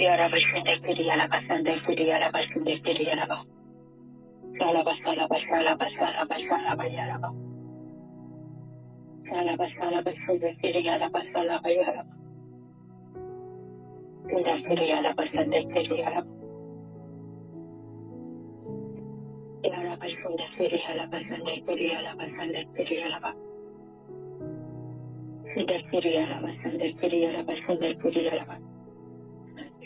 Yaraba şendekleri yaraba sendekleri yaraba şendekleri yaraba. Yaraba yaraba yaraba yaraba yaraba yaraba. Yaraba yaraba şendekleri yaraba yaraba yaraba. Sendekleri yaraba sendekleri yaraba. Yaraba şendekleri yaraba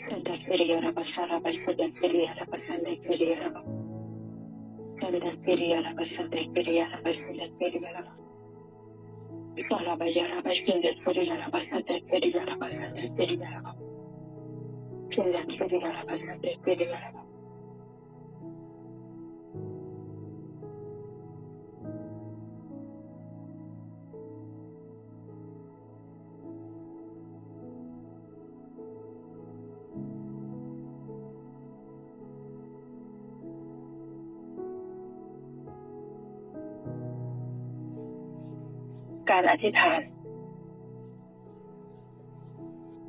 Tadasiriya Rabasarabasada Siriya Rabasanda Siriya Rabasada Siriya Rabasanda Siriya Rabasanda Siriya Rabasada Sarabaya Rabasanda Siriya Rabasanda Siriya Rabasanda Siriya Rabasanda Siriya Rabasanda Siriya Rabasanda การอธิษฐาน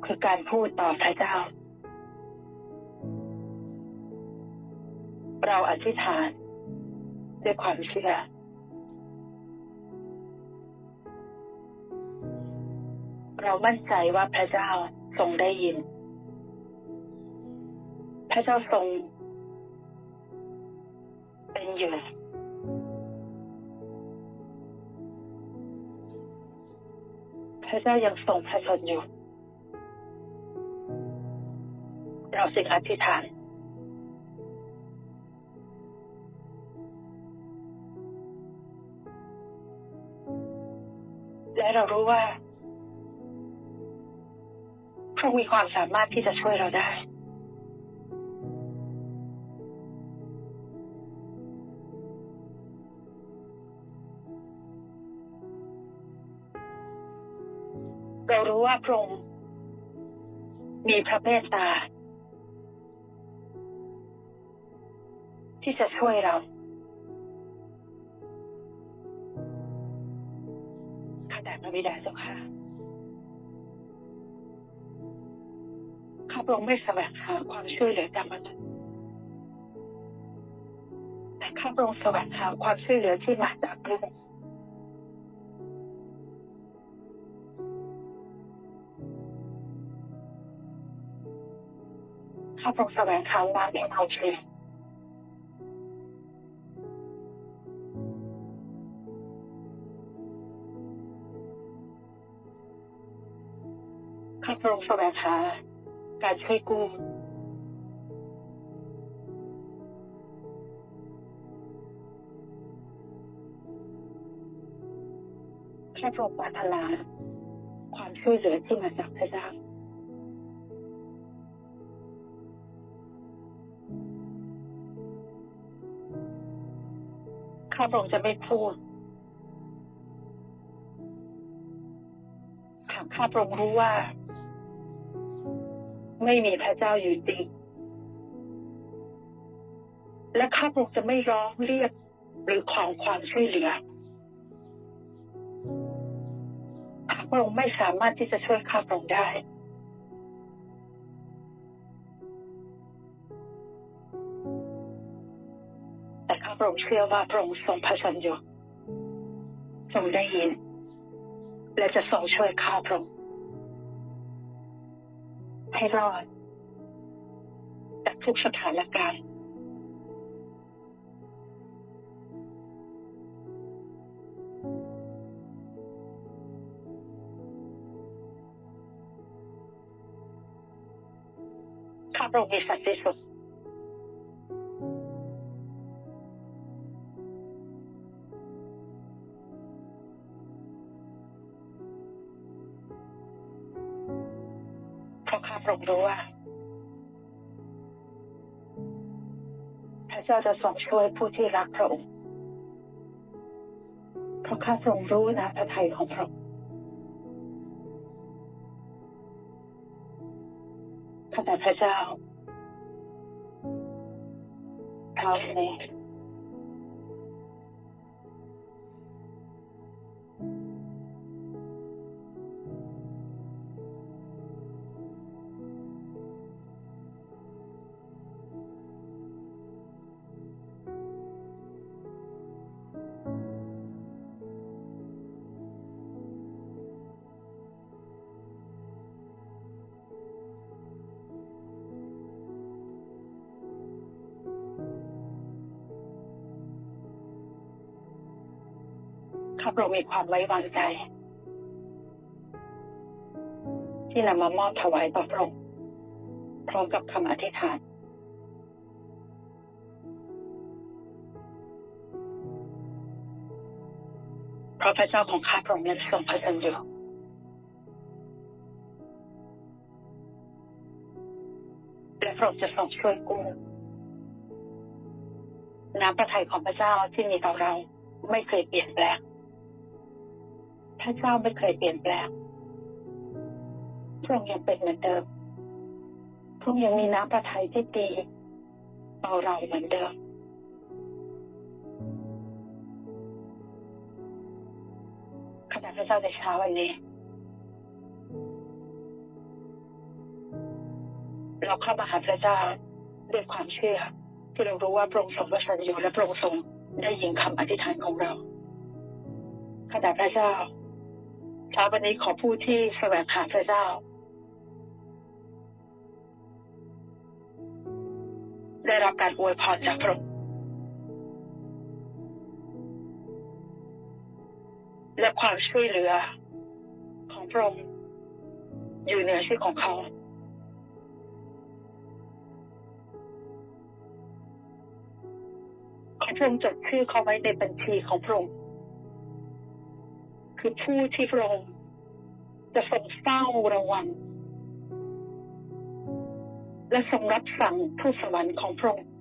คือการพูดต่อพระเจ้า เราอธิษฐานด้วยความเชื่อเรามั่นใจว่าพระเจ้าทรงได้ยิน พระเจ้าทรง เป็นอยู่ พระเจ้ายังทรงพระชนอยู่ เราจึงอธิษฐาน และเรารู้ว่าพระองค์มีความสามารถที่จะช่วยเราได้ เรารู้ว่าพระองค์มีพระเมตตา ที่จะช่วยเรา ข้าแต่พระบิดาเจ้าค่ะ ข้าพระองค์ไม่แสวงหาความช่วยเหลือจากมนุษย์แต่ข้าพระองค์แสวงหาความช่วยเหลือที่มาจากพระองค์ ข้าพรองค์แสวงหาคามเป็นเอาชีวิตข้าพรองค์แสวงหาการช่วยกู้ข้าพระองค์ปรารถนาความช่วยเหลือที่มาจากพระเจ้า ข้าพระองค์จะไม่พูดหาข้าพระองค์รู้ว่า ไม่มีพระเจ้าอยู่จริงและข้าพระองค์จะไม่ร้องเรียกหรือขอความช่วยเหลือข้าพระองค์ไม่สามารถที่จะช่วยข้าพระองค์ได้ ระองค์เชื่อว่าพระองค์ทรงพระชนอยู่ทรงได้ยิน และจะทรงช่วยข้าพระองค์ให้รอดจากทุกสถานการณ์ข้าพระองค์มีสัตย์ที่สุดาะข้าพระองค์รู้ว่า พระเจ้าจะทรงช่วยผู้ที่รักพระองค์ เพราะข้าพระองค์รู้นะพระทัยของพระองค์ข้าแต่พระเจ้าพร้อมไข้าพระองค์มีความไว้วางใจ ที่นำมามอบถวายต่อพระองค์พร้อมกับคำอธิษฐานเพราะพระเจ้าของข้าพระองค์นั้นทรงพระชนอยู่และพระองค์จะทรงช่วยกู้น้ำพระทัยของพระเจ้าที่มีต่อเราไม่เคยเปลี่ยนแปลง พระเจ้าไม่เคยเปลี่ยนแปลงพระองค์ยังเป็นเหมือนเดิมพระองค์ยังมีน้ำพระทัยที่ดีต่อเราเหมือนเดิมขณะพระเจ้าในเช้าวันนี้ เราเข้ามาหาพระเจ้าด้วยความเชื่อ ที่เรารู้ว่าพระองค์ทรงพระชนอยู่และพระองค์ทรงได้ยินคำอธิษฐานของเราขณะพระเจ้า เช้าวันนี้ขอผู้ที่แสวงหาพระเจ้า ได้รับการอวยพรจากพระองค์และความช่วยเหลือ ของพระองค์อยู่เหนือชื่อของเขาขอพระองค์จดชื่อเขาไว้ในบัญชีของพระองค์ คือผู้ที่พระองค์จะทรงเฝ้าระวัง และทรงรับสั่งผู้สวรรค์ของพระองค์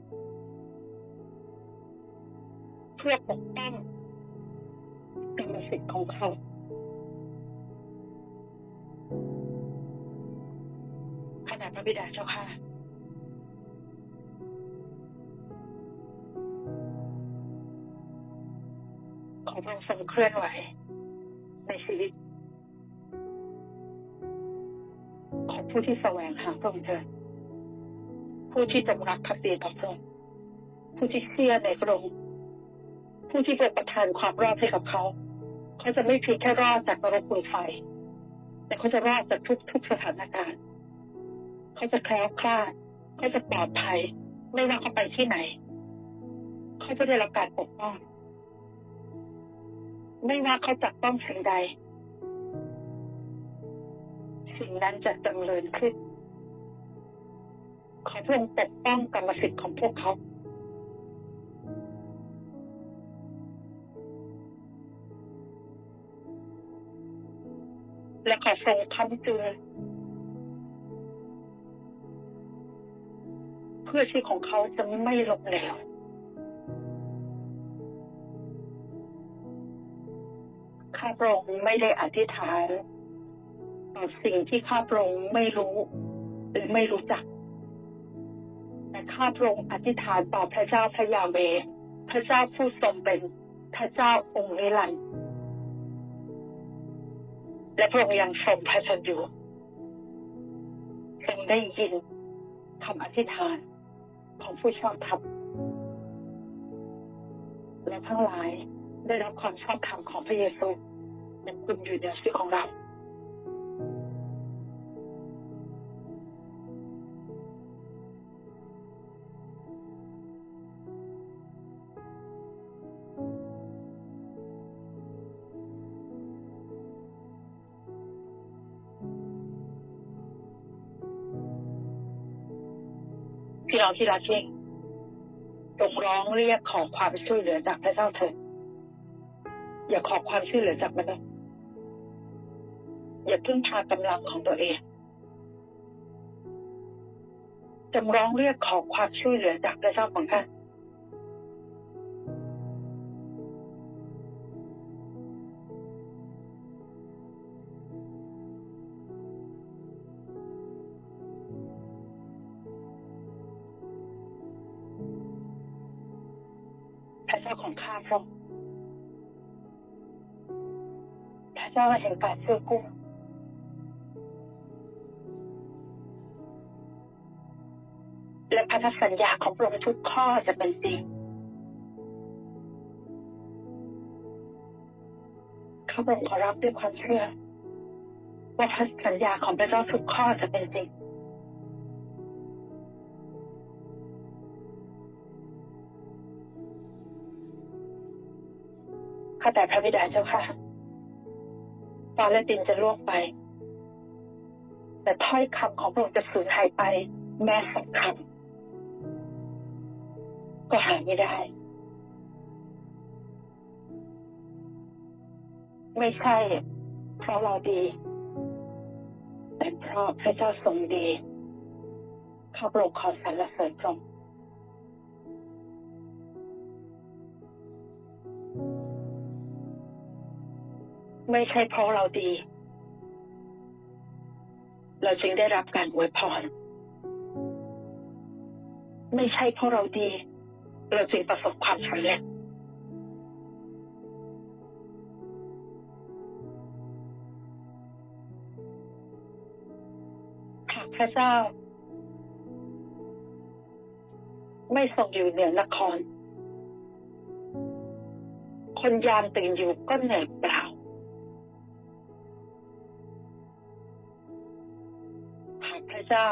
เพื่อปกป้องกรรมสิทธิ์ของเขา ขณะพระบิดาเจ้าค่ะของพระองค์ทรงเคลื่อนไหว ในชีวิต ของผู้ที่แสวงหาพระองค์เถิดผู้ที่จงรักภักดีต่อพระองค์ผู้ที่เชื่อในพระองค์ผู้ที่จะประทานความรอดให้กับเขา เขาจะไม่เพียงแค่รอดจากนรกคุณไฟ แต่เขาจะรอดจากทุกทุกสถานการณ์ เขาจะแคล้วคลาด เขาจะปลอดภัย ไม่ว่าเขาไปที่ไหน เขาจะได้รับการปกป้อง ไม่ว่าเขาจับต้องสิ่งใด สิ่งนั้นจะดำเนินขึ้น ขอพระองค์ปกป้องกรรมสิทธิ์ของพวกเขา และขอทรงคำเตือนเพื่อชีวิตของเขาจะไม่หลบเหลว ข้าพระองค์ไม่ได้อธิษฐานต่อสิ่งที่ข้าพระองค์ไม่รู้หรือไม่รู้จัก แต่ข้าพระองค์อธิษฐานต่อพระเจ้าพระยาเวห์พระเจ้าผู้ทรงเป็นพระเจ้าองค์นิรันดร์และพระองค์ยังทรงพระชนอยู่ทรงได้ยินคำอธิษฐานของผู้ชอบธรรมและทั้งหลายได้รับความชอบธรรมของพระเยซู ยังคุณอยู่ในชีวิตของเราพี่น้องที่รักยิ่งจงร้องเรียกขอความช่วยเหลือจากพระเจ้าเถิดอย่าขอความช่วยเหลือจากมนุษย์ อย่าพึ่งพากำลังของตัวเองจงร้องเรียกขอความช่วยเหลือจากพระเจ้าของท่านพระเจ้าของข้าพระองค์พระเจ้าแห่งการเชื่อกู้ และพันธสัญญาของพระองค์ทุกข้อจะเป็นจริงข้าพงค์ขอรับด้วยความเชื่อว่าพันธสัญญาของพระเจ้าทุกข้อจะเป็นจริงขข้าแต่พระบิดาเจ้าค่ะฟ้าและดินจะล่วงไป แต่ถ้อยคำของพระองค์จะสูญหายไป แม้สักคำ ก็หายไม่ได้ ไม่ใช่ เพราะเราดี แต่เพราะพระเจ้าทรงดีข้าพระองค์ขอสรรเสริญพระองค์ไม่ใช่เพราะเราดี เราจึงได้รับการอวยพร ไม่ใช่เพราะเราดี เราจึงประสบความสำเร็จพระเจ้า ไม่ทรงอยู่เหนือนคร คนยามตื่นอยู่ก็เหนื่อยเปล่าหากพระเจ้า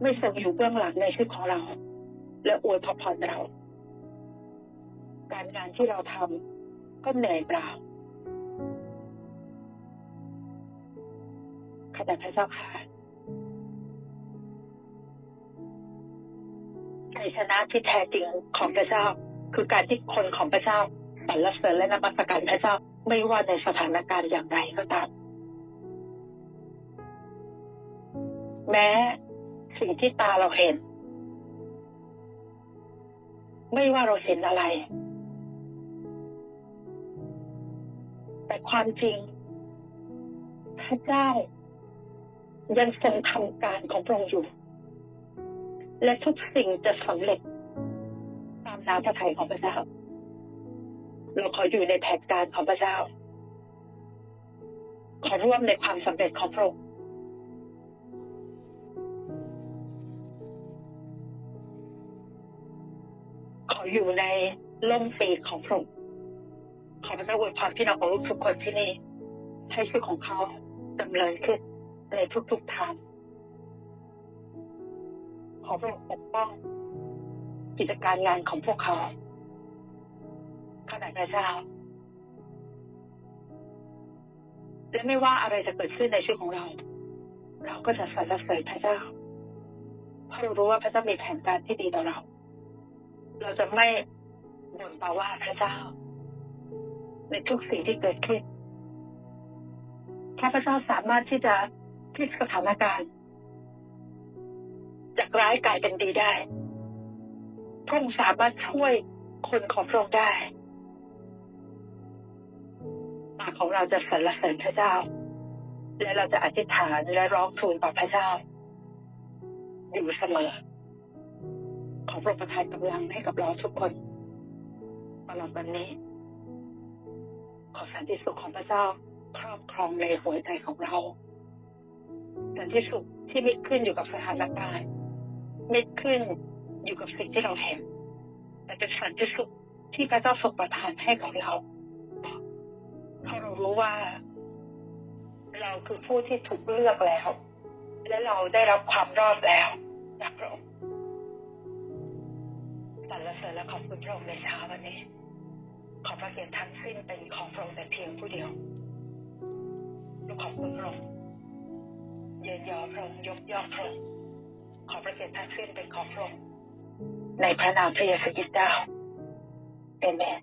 ไม่ทรงอยู่เบื้องหลังในชีวิตของเรา และอวยพรเรา การงานที่เราทำก็เหนื่อยเปล่าข้าแต่พระเจ้าค่ะชัยชนะที่แท้จริงของพระเจ้า คือการที่คนของพระเจ้าสรรเสริญและนมัสการพระเจ้าไม่ว่าในสถานการณ์อย่างไรก็ตาม แม้สิ่งที่ตาเราเห็น ไม่ว่าเราเห็นอะไร แต่ความจริง พระเจ้า ยังทรงทำการของพระองค์อยู่ และทุกสิ่งจะสำเร็จ ตามน้ำพระทัยของพระเจ้า เราขออยู่ในแผนการของพระเจ้า ขอร่วมในความสำเร็จของพระองค์ ขออยู่ในล่มปีกของพระองค์ขอพระเจ้าอวยพรพี่น้องของลูกทุกคนที่นี่ ให้ชีวิตของเขาดำเนินขึ้นในทุกๆทางขอพระองค์ปกป้องกิจการงานของพวกเขาข้าแต่พระเจ้าและไม่ว่าอะไรจะเกิดขึ้นในชีวิตของเรา เราก็จะสรรเสริญพระเจ้าเพราะเรารู้ว่าพระเจ้ามีแผนการที่ดีต่อเรา เราจะไม่บ่นต่อว่าพระเจ้า ในทุกสิ่งที่เกิดขึ้นถ้าพระเจ้าสามารถที่จะพลิกสถานการณ์จากร้ายกลายเป็นดีได้พระองค์สามารถช่วยคนของพระองค์ได้ปากของเราจะสรรเสริญพระเจ้า และเราจะอธิษฐานและร้องทูลต่อพระเจ้า อยู่เสมอ ขอพระประทานกำลังให้กับเราทุกคนตลอดวันนี้ ขอสันติสุขของพระเจ้าครอบครองในหัวใจของเราสันติสุขที่ไม่ขึ้นอยู่กับสถานการณ์ไม่ขึ้นอยู่กับสิ่งที่เราเห็นแต่เป็นสันติสุขที่พระเจ้าทรงประทานให้กับเราเพราะเรารู้ว่า เราคือผู้ที่ถูกเลือกแล้ว และเราได้รับความรอดแล้วจากพระองค์สรร เสริญและขอบคุณพระองค์ในเช้าวันนี้ ขอพระเกียรติทั้งสิ้นเป็นของพระองค์แต่เพียงผู้เดียวลูกขอบคุณพระองค์เยนยอพระองค์ยกย่องพระองค์ขอพระเกียรติทั้งสิ้นเป็นของพระองค์ในพระนามพระเยซูคริสต์เจ้าเอเมน